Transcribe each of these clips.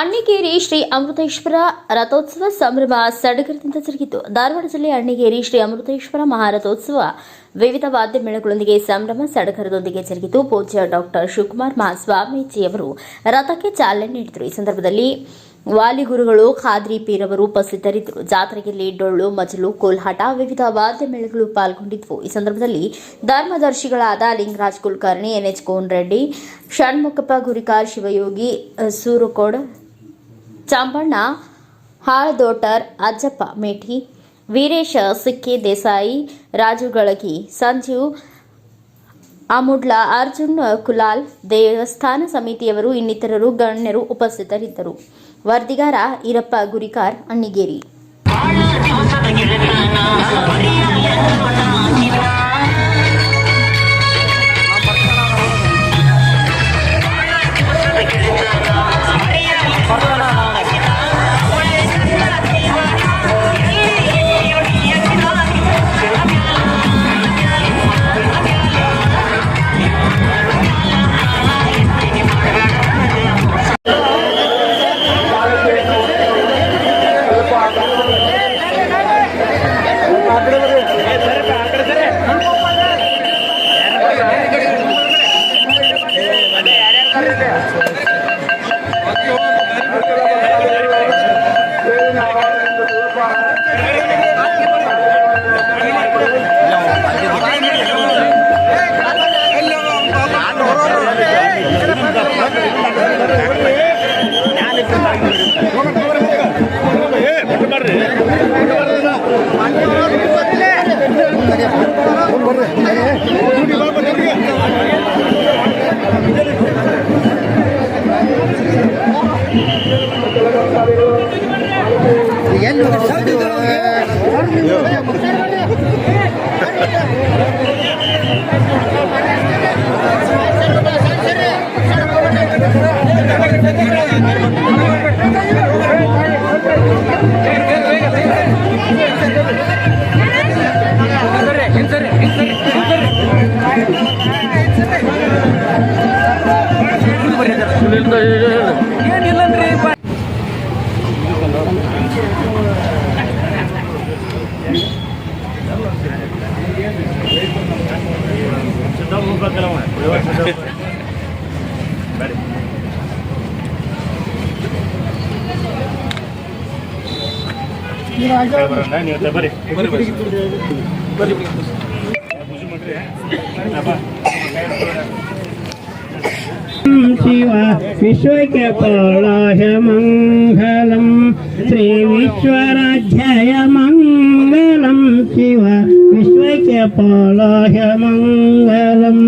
ಅಣ್ಣಿಗೇರಿ ಶ್ರೀ ಅಮೃತೇಶ್ವರ ರಥೋತ್ಸವ ಸಂಭ್ರಮ ಸಡಗರದಿಂದ ಜರುಗಿತು. ಧಾರವಾಡ ಜಿಲ್ಲೆ ಅಣ್ಣಿಗೇರಿ ಶ್ರೀ ಅಮೃತೇಶ್ವರ ಮಹಾರಥೋತ್ಸವ ವಿವಿಧ ವಾದ್ಯ ಮೇಳಗಳೊಂದಿಗೆ ಸಂಭ್ರಮ ಸಡಗರದೊಂದಿಗೆ ಜರುಗಿತು. ಪೂಜ್ಯ ಡಾಕ್ಟರ್ ಶಿವಕುಮಾರ್ ಮಹಾಸ್ವಾಮೀಜಿಯವರು ರಥಕ್ಕೆ ಚಾಲನೆ ನೀಡಿದರು. ಈ ಸಂದರ್ಭದಲ್ಲಿ ವಾಲಿಗುರುಗಳು ಖಾದ್ರಿ ಪೀರವರು ಉಪಸ್ಥಿತರಿದ್ದರು. ಜಾತ್ರೆಯಲ್ಲಿ ಡೊಳ್ಳು, ಮಜಲು, ಕೋಲ್ಹಾಟ ವಿವಿಧ ವಾದ್ಯ ಮೇಳಗಳು ಪಾಲ್ಗೊಂಡಿದ್ದವು ಈ ಸಂದರ್ಭದಲ್ಲಿ ಧರ್ಮದರ್ಶಿಗಳಾದ ಲಿಂಗರಾಜ್ ಕುಲಕರ್ಣಿ, ಎನ್ಎಚ್ ಕೋನ್ ರೆಡ್ಡಿ ಷಣ್ಮುಖಪ್ಪ ಗುರಿಕಾರ್ ಶಿವಯೋಗಿ, ಸೂರುಕೋಡ್ ಚಾಂಬಣ್ಣ, ಹಾಳದೋಟರ್ ಅಜ್ಜಪ್ಪ ಮೇಟಿ ವೀರೇಶ ಸಿಕ್ಕಿ, ದೇಸಾಯಿ, ರಾಜು ಗಳಗಿ ಸಂಜೀವ್ ಅಮುಡ್ಲ, ಅರ್ಜುನ್ ಕುಲಾಲ್, ದೇವಸ್ಥಾನ ಸಮಿತಿಯವರು ಇನ್ನಿತರರು ಗಣ್ಯರು ಉಪಸ್ಥಿತರಿದ್ದರು. ವರದಿಗಾರ ಈರಪ್ಪ ಗುರಿಕಾರ್, ಅಣ್ಣಿಗೇರಿ. ಶಿವ ವಿಶ್ವಕ್ಕೆ ಪೌಳಾಯ ಮಂಗಲಂ ಶ್ರೀ ವಿಶ್ವರಾಧ್ಯಾಯ ಮಂಗಲಂ ಶಿವ ವಿಶ್ವಕ್ಕೆ ಪೌಳಾಯ ಮಂಗಲಂ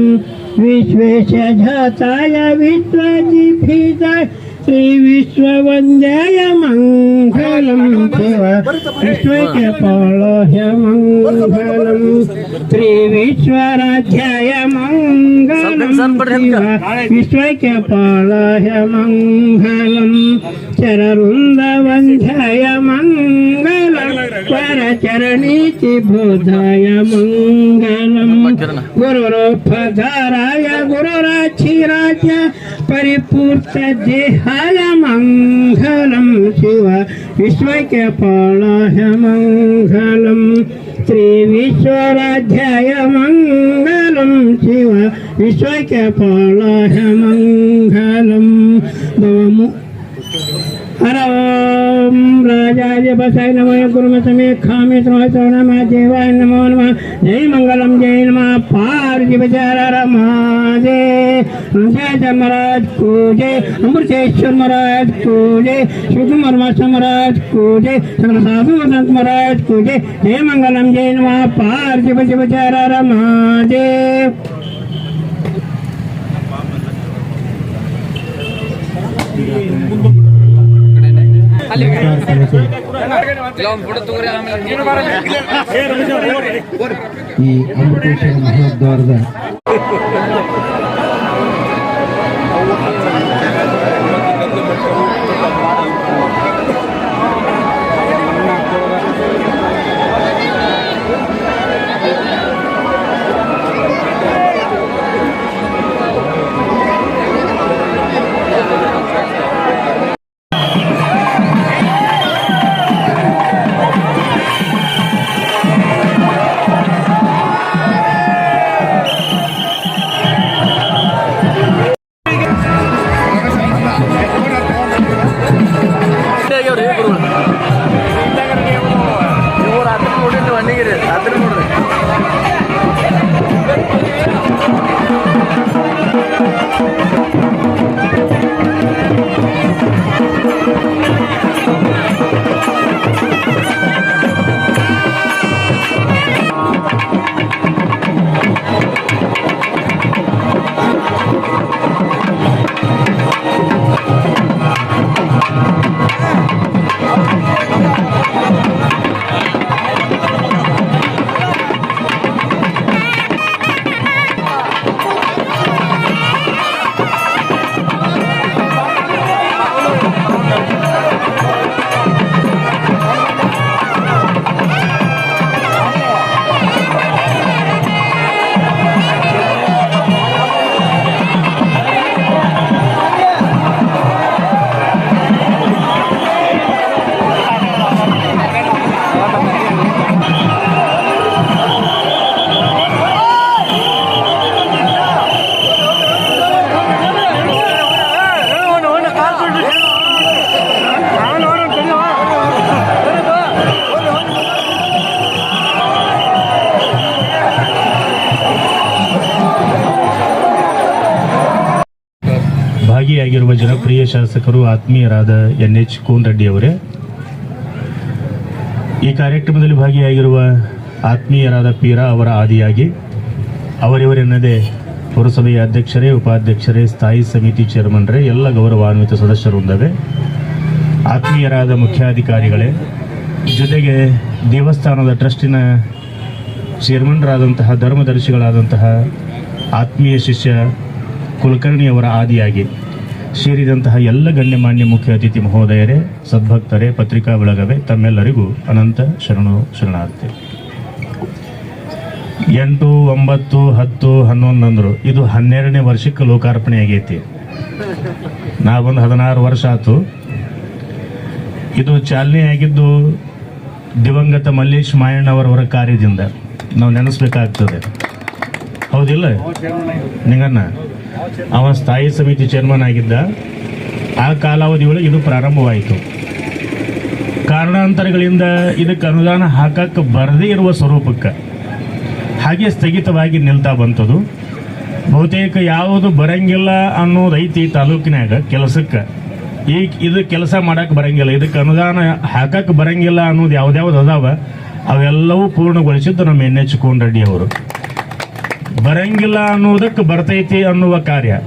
ವಿಶ್ವೇಶ ಜಾತಾಯ ವಿಶ್ವಜಿಭಿತಾಯ ಶ್ರೀ श्रीविश्ववन्द्याय मंगल शिव विश्वकपालाय मङ्गलं मंगल मङ्गलं शिव विश्वकपालाय मङ्गलं चरवृन्दवन्ध्याय मंगल परचरणीति बोधाय गुरु राक्षी गुरुराक्षिराज्य పరిపూర్త దేహల మంగళం శివ విశ్వకపాళ మంగళం శ్రీ విశ్వరాధ్యాయ మంగళం శివ విశ్వకపాళ మంగళం భవము ओम राजाय बसाय नमो गुरुम समे खामे त्रोहतो मा देवाय नमो नम। जय मंगलम, जय नमः। पार जी बचारा रमाजे। जय महाराज को जय अमृतेश्वर महाराज को जय सुकुमार मास्टर महाराज को जय साधु संत महाराज को जय जय मंगलम, जय नमः। पार जी बचारा रमाजे। ಈ ಅಮೃತೇಶ್ವರ ಮಹಾದ್ವಾರದ করুন ಜನಪ್ರಿಯ ಶಾಸಕರು ಆತ್ಮೀಯರಾದ ಎನ್ ಎಚ್ ಕೋನ್ ರೆಡ್ಡಿ ಅವರೇ. ಈ ಕಾರ್ಯಕ್ರಮದಲ್ಲಿ ಭಾಗಿಯಾಗಿರುವ ಆತ್ಮೀಯರಾದ ಪೀರಾ ಅವರ ಆದಿಯಾಗಿ, ಅವರಿವರೆನ್ನದೇ ಪುರಸಭೆಯ ಅಧ್ಯಕ್ಷರೇ, ಉಪಾಧ್ಯಕ್ಷರೇ, ಸ್ಥಾಯಿ ಸಮಿತಿ ಚೇರ್ಮನ್ರೇ, ಎಲ್ಲ ಗೌರವಾನ್ವಿತ ಸದಸ್ಯರುಂದವೆ ಆತ್ಮೀಯರಾದ ಮುಖ್ಯಾಧಿಕಾರಿಗಳೇ, ಜೊತೆಗೆ ದೇವಸ್ಥಾನದ ಟ್ರಸ್ಟಿನ ಚೇರ್ಮನ್ರಾದಂತಹ ಧರ್ಮದರ್ಶಿಗಳಾದಂತಹ ಆತ್ಮೀಯ ಶಿಷ್ಯ ಕುಲಕರ್ಣಿಯವರ ಆದಿಯಾಗಿ ಸೇರಿದಂತಹ ಎಲ್ಲ ಗಣ್ಯಮಾನ್ಯ ಮುಖ್ಯ ಅತಿಥಿ ಮಹೋದಯರೇ, ಸದ್ಭಕ್ತರೇ, ಪತ್ರಿಕಾ ಬಳಗವೇ, ತಮ್ಮೆಲ್ಲರಿಗೂ ಅನಂತ ಶರಣು ಶರಣಾರ್ಥಿ. ಎಂಟು, ಒಂಬತ್ತು, ಹತ್ತು ಹನ್ನೊಂದು ಅಂದರು ಇದು ಹನ್ನೆರಡನೇ ವರ್ಷಕ್ಕೆ ಲೋಕಾರ್ಪಣೆ ಆಗೈತಿ ನಾವೊಂದು ಹದಿನಾರು ವರ್ಷ ಆತು. ಇದು ಚಾಲನೆ ಆಗಿದ್ದು ದಿವಂಗತ ಮಲ್ಲೇಶ್ ಮಾಯಣ್ಣವರವರ ಕಾರ್ಯದಿಂದ. ನಾವು ನೆನೆಸ್ಬೇಕಾಗ್ತದೆ. ಹೌದಿಲ್ಲ? ನಿಂಗಣ್ಣ? ಅವ ಸ್ಥಾಯಿ ಸಮಿತಿ ಚೇರ್ಮನ್ ಆಗಿದ್ದ, ಆ ಕಾಲಾವಧಿಯೊಳಗೆ ಇದು ಪ್ರಾರಂಭವಾಯಿತು. ಕಾರಣಾಂತರಗಳಿಂದ ಇದಕ್ಕೆ ಅನುದಾನ ಹಾಕಕ್ಕೆ ಬರದೇ ಇರುವ ಸ್ವರೂಪಕ್ಕೆ ಹಾಗೆ ಸ್ಥಗಿತವಾಗಿ ನಿಲ್ತಾ ಬಂತದು. ಬಹುತೇಕ ಯಾವುದು ಬರಂಗಿಲ್ಲ ಅನ್ನೋದು ಐತಿ ತಾಲೂಕಿನಾಗ ಕೆಲಸಕ್ಕೆ. ಈ ಇದು ಕೆಲಸ ಮಾಡಕ್ಕೆ ಬರಂಗಿಲ್ಲ, ಇದಕ್ಕೆ ಅನುದಾನ ಹಾಕಕ್ಕೆ ಬರಂಗಿಲ್ಲ ಅನ್ನೋದು ಯಾವ್ದ್ಯಾವ್ದು ಅದಾವ, ಅವೆಲ್ಲವೂ ಪೂರ್ಣಗೊಳಿಸಿದ್ದು ನಮ್ಮ ಎನ್ ಎಚ್ ಕೋನ್ ರೆಡ್ಡಿ ಅವರು. ಬರಂಗಿಲ್ಲ ಅನ್ನೋದಕ್ಕೆ ಬರ್ತೈತಿ ಅನ್ನುವ ಕಾರ್ಯ.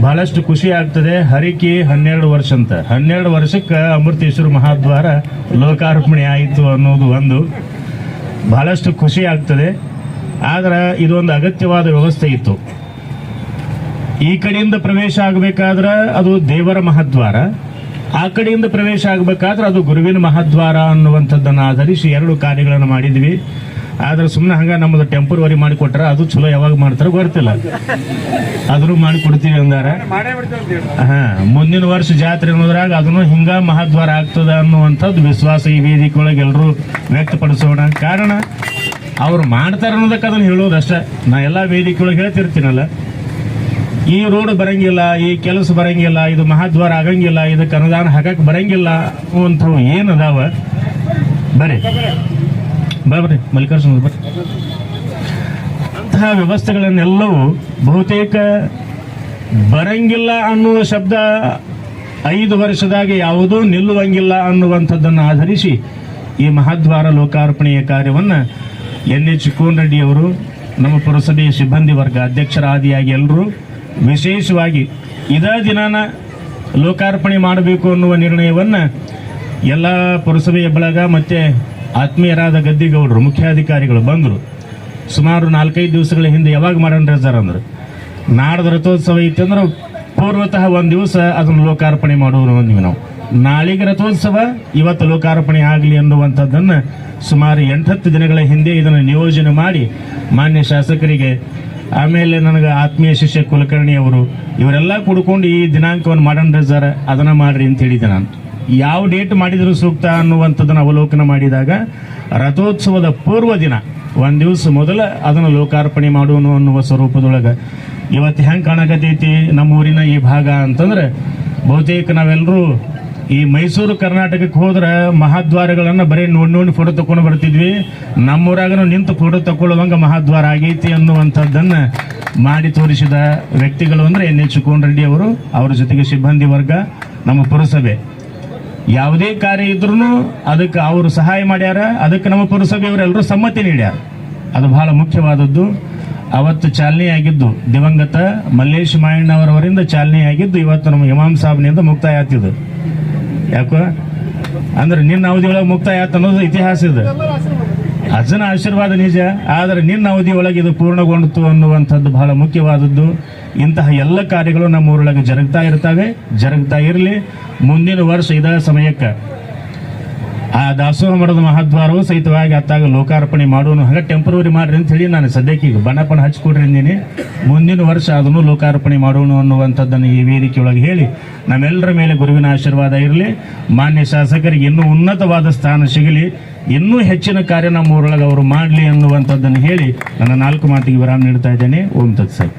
ಬಹಳಷ್ಟು ಖುಷಿ ಆಗ್ತದೆ. ಹರಿಕೆ ಹನ್ನೆರಡು ವರ್ಷ ಅಂತ. ಹನ್ನೆರಡು ವರ್ಷಕ್ಕೆ ಅಮೃತೇಶ್ವರ ಮಹಾದ್ವಾರ ಲೋಕಾರ್ಪಣೆ ಆಯಿತು ಅನ್ನೋದು ಒಂದು. ಬಹಳಷ್ಟು ಖುಷಿ ಆಗ್ತದೆ. ಆದರೆ ಇದೊಂದು ಅಗತ್ಯವಾದ ವ್ಯವಸ್ಥೆ ಇತ್ತು. ಈ ಕಡೆಯಿಂದ ಪ್ರವೇಶ ಆಗಬೇಕಾದ್ರೆ ಅದು ದೇವರ ಮಹಾದ್ವಾರ. ಆ ಕಡೆಯಿಂದ ಪ್ರವೇಶ ಆಗಬೇಕಾದ್ರೆ ಅದು ಗುರುವಿನ ಮಹಾದ್ವಾರ ಅನ್ನುವಂಥದ್ದನ್ನು ಆಧರಿಸಿ ಎರಡು ಕಾರ್ಯಗಳನ್ನು ಮಾಡಿದ್ವಿ. ಆದ್ರೆ ಸುಮ್ಮನೆ ಹಂಗ ನಮ್ಮದು ಟೆಂಪರವರಿ ಮಾಡಿಕೊಟ್ರ ಅದು ಚಲೋ ಯಾವಾಗ ಮಾಡ್ತಾರೋ ಗೊತ್ತಿಲ್ಲ. ಅದನ್ನು ಮಾಡಿಕೊಡ್ತೀವಿ ಅಂದಾರ ಹಾ ಮುಂದಿನ ವರ್ಷ ಜಾತ್ರೆ ಅನ್ನೋದ್ರಾಗ ಅದನ್ನು ಹಿಂಗ ಮಹಾದ್ವಾರ ಆಗ್ತದ ಅನ್ನುವಂಥದ್ದು ವಿಶ್ವಾಸ ಈ ವೇದಿಕೆ ಒಳಗೆ ಎಲ್ಲರೂ ವ್ಯಕ್ತಪಡಿಸೋಣ. ಕಾರಣ ಅವ್ರು ಮಾಡ್ತಾರ ಅನ್ನೋದಕ್ಕೆ ಅದನ್ನು ಹೇಳೋದಷ್ಟೇ ನಾ ಎಲ್ಲ ವೇದಿಕೆ ಒಳಗೆ ಹೇಳ್ತಿರ್ತೀನಲ್ಲ. ಈ ರೋಡ್ ಬರಂಗಿಲ್ಲ ಈ ಕೆಲಸ ಬರಂಗಿಲ್ಲ ಇದು ಮಹಾದ್ವಾರ ಆಗಂಗಿಲ್ಲ ಇದಕ್ಕೆ ಅನುದಾನ ಹಾಕಕ್ಕೆ ಬರಂಗಿಲ್ಲ ಅಂತ ಏನದಾವ ಬರ್ರಿ ಬರ್ರಿ ಮಲ್ಲಿಕಾರ್ಜುನ ಬರ್ರಿ. ಅಂತಹ ವ್ಯವಸ್ಥೆಗಳನ್ನೆಲ್ಲವೂ ಬಹುತೇಕ ಬರಂಗಿಲ್ಲ ಅನ್ನುವ ಶಬ್ದ ಐದು ವರ್ಷದಾಗ ಯಾವುದೂ ನಿಲ್ಲುವಂಗಿಲ್ಲ ಅನ್ನುವಂಥದ್ದನ್ನು ಆಧರಿಸಿ ಈ ಮಹಾದ್ವಾರ ಲೋಕಾರ್ಪಣೆಯ ಕಾರ್ಯವನ್ನು ಎನ್ ಎಚ್ ಅವರು, ನಮ್ಮ ಪುರಸಭೆಯ ಸಿಬ್ಬಂದಿ ವರ್ಗ ಅಧ್ಯಕ್ಷರಾದಿಯಾಗಿ ಎಲ್ಲರೂ ವಿಶೇಷವಾಗಿ ಇದೇ ದಿನಾನ ಲೋಕಾರ್ಪಣೆ ಮಾಡಬೇಕು ಅನ್ನುವ ನಿರ್ಣಯವನ್ನು ಎಲ್ಲ ಪುರಸಭೆಯ ಬಳಗ ಮತ್ತು ಆತ್ಮೀಯರಾದ ಗದ್ದಿಗೌಡರು, ಮುಖ್ಯಾಧಿಕಾರಿಗಳು ಬಂದರು ಸುಮಾರು ನಾಲ್ಕೈದು ದಿವಸಗಳ ಹಿಂದೆ ಯಾವಾಗ ಮಾಡೋಣ ಸರ್ ಅಂದ್ರೆ. ನಾಡದ ರಥೋತ್ಸವ ಇತ್ತಂದ್ರೆ ಪೂರ್ವತಃ ಒಂದು ದಿವಸ ಅದನ್ನು ಲೋಕಾರ್ಪಣೆ ಮಾಡೋರು ಅಂದ್ವಿ ನಾವು ನಾಳೆಗೆ ರಥೋತ್ಸವ, ಇವತ್ತು ಲೋಕಾರ್ಪಣೆ ಆಗಲಿ ಅನ್ನುವಂಥದ್ದನ್ನು ಸುಮಾರು ಎಂಟತ್ತು ದಿನಗಳ ಹಿಂದೆ ಇದನ್ನು ನಿಯೋಜನೆ ಮಾಡಿ ಮಾನ್ಯ ಶಾಸಕರಿಗೆ, ಆಮೇಲೆ ನನಗೆ ಆತ್ಮೀಯ ಶಿಷ್ಯ ಕುಲಕರ್ಣಿ ಅವರು ಇವರೆಲ್ಲ ಕುಡ್ಕೊಂಡು ಈ ದಿನಾಂಕವನ್ನು ಮಾಡೋಣ ಸರ್ ಅದನ್ನು ಮಾಡ್ರಿ ಅಂತ ಹೇಳಿದ್ದೆ ನಾನು. ಯಾವ ಡೇಟ್ ಮಾಡಿದರೂ ಸೂಕ್ತ ಅನ್ನುವಂಥದ್ದನ್ನು ಅವಲೋಕನ ಮಾಡಿದಾಗ ರಥೋತ್ಸವದ ಪೂರ್ವ ದಿನ, ಒಂದು ದಿವಸ ಮೊದಲು ಅದನ್ನು ಲೋಕಾರ್ಪಣೆ ಮಾಡೋನು ಅನ್ನುವ ಸ್ವರೂಪದೊಳಗೆ. ಇವತ್ತು ಹೆಂಗೆ ಕಾಣಕತೈತಿ ನಮ್ಮೂರಿನ ಈ ಭಾಗ ಅಂತಂದ್ರೆ ಬಹುತೇಕ ನಾವೆಲ್ಲರೂ ಈ ಮೈಸೂರು ಕರ್ನಾಟಕಕ್ಕೆ ಹೋದ್ರೆ ಮಹಾದ್ವಾರಗಳನ್ನು ಬರೀ ನೋಡಿ ನೋಡಿ ಫೋಟೋ ತಕೊಂಡು ಬರ್ತಿದ್ವಿ. ನಮ್ಮೂರಾಗನು ನಿಂತು ಫೋಟೋ ತಕೊಳ್ಳುವಂಗ ಮಹಾದ್ವಾರ ಆಗೈತಿ ಅನ್ನುವಂಥದ್ದನ್ನು ಮಾಡಿ ತೋರಿಸಿದ ವ್ಯಕ್ತಿಗಳು ಅಂದರೆ ಎನ್ ಎಚ್ ರೆಡ್ಡಿ ಅವರು. ಅವರ ಜೊತೆಗೆ ಸಿಬ್ಬಂದಿ ವರ್ಗ, ನಮ್ಮ ಪುರಸಭೆ. ಯಾವುದೇ ಕಾರ್ಯ ಇದ್ರೂ ಅದಕ್ಕೆ ಅವರು ಸಹಾಯ ಮಾಡ್ಯಾರ. ಅದಕ್ಕೆ ನಮ್ಮ ಪುರಸಭೆಯವರೆಲ್ಲರೂ ಸಮ್ಮತಿ ನೀಡ್ಯಾರ. ಅದು ಬಹಳ ಮುಖ್ಯವಾದದ್ದು. ಅವತ್ತು ಚಾಲನೆಯಾಗಿದ್ದು ದಿವಂಗತ ಮಲ್ಲೇಶ್ ಮಾಯಣ್ಣವರವರಿಂದ ಚಾಲನೆಯಾಗಿದ್ದು ಇವತ್ತು ನಮ್ಮ ಇಮಾಮ್ ಸಾಬ್ನಿಂದ ಮುಕ್ತಾಯ ಆತಿದ್ದು ಯಾಕೋ? ಅಂದ್ರೆ ನಿನ್ನ ಅವಧಿಯೊಳಗೆ ಮುಕ್ತಾಯ ಆತ ಅನ್ನೋದು ಇತಿಹಾಸ ಇದೆ. ಅಜನ ಆಶೀರ್ವಾದ ನಿಜ, ಆದರೆ ನಿನ್ನ ಅವಧಿಯೊಳಗೆ ಇದು ಪೂರ್ಣಗೊಂಡಿತು ಅನ್ನುವಂಥದ್ದು ಬಹಳ ಮುಖ್ಯವಾದದ್ದು. ಇಂತಹ ಎಲ್ಲ ಕಾರ್ಯಗಳು ನಮ್ಮ ಊರೊಳಗೆ ಜರುಗ್ತಾ ಇರ್ತವೆ, ಜರುಗ್ತಾ ಇರಲಿ. ಮುಂದಿನ ವರ್ಷ ಇದ ಸಮಯಕ್ಕೆ ಆ ದಾಸೋಹ ಮರದ ಮಹಾದ್ವಾರವು ಸಹಿತವಾಗಿ ಅತ್ತಾಗ ಲೋಕಾರ್ಪಣೆ ಮಾಡೋನು ಹಾಗೆ ಟೆಂಪ್ರವರಿ ಮಾಡ್ರಿ ಅಂತ ಹೇಳಿ ನಾನು ಸದ್ಯಕ್ಕೆ ಈಗ ಬಣ್ಣಪ್ಪನ ಬಣ್ಣ ಹಚ್ಕೊಡ್ರಿ ಅಂದೀನಿ. ಮುಂದಿನ ವರ್ಷ ಅದನ್ನು ಲೋಕಾರ್ಪಣೆ ಮಾಡೋಣ ಅನ್ನುವಂಥದ್ದನ್ನು ಈ ವೇದಿಕೆಯೊಳಗೆ ಹೇಳಿ, ನಮ್ಮೆಲ್ಲರ ಮೇಲೆ ಗುರುವಿನ ಆಶೀರ್ವಾದ ಇರಲಿ. ಮಾನ್ಯ ಶಾಸಕರಿಗೆ ಇನ್ನೂ ಉನ್ನತವಾದ ಸ್ಥಾನ ಸಿಗಲಿ. ಇನ್ನೂ ಹೆಚ್ಚಿನ ಕಾರ್ಯ ನಮ್ಮ ಊರೊಳಗೆ ಅವರು ಮಾಡಲಿ ಅನ್ನುವಂಥದ್ದನ್ನು ಹೇಳಿ ನನ್ನ ನಾಲ್ಕು ಮಾತಿಗೆ ವಿರಾಮ ನೀಡ್ತಾ ಇದ್ದೇನೆ. ಓಂ ತತ್ಸತ್.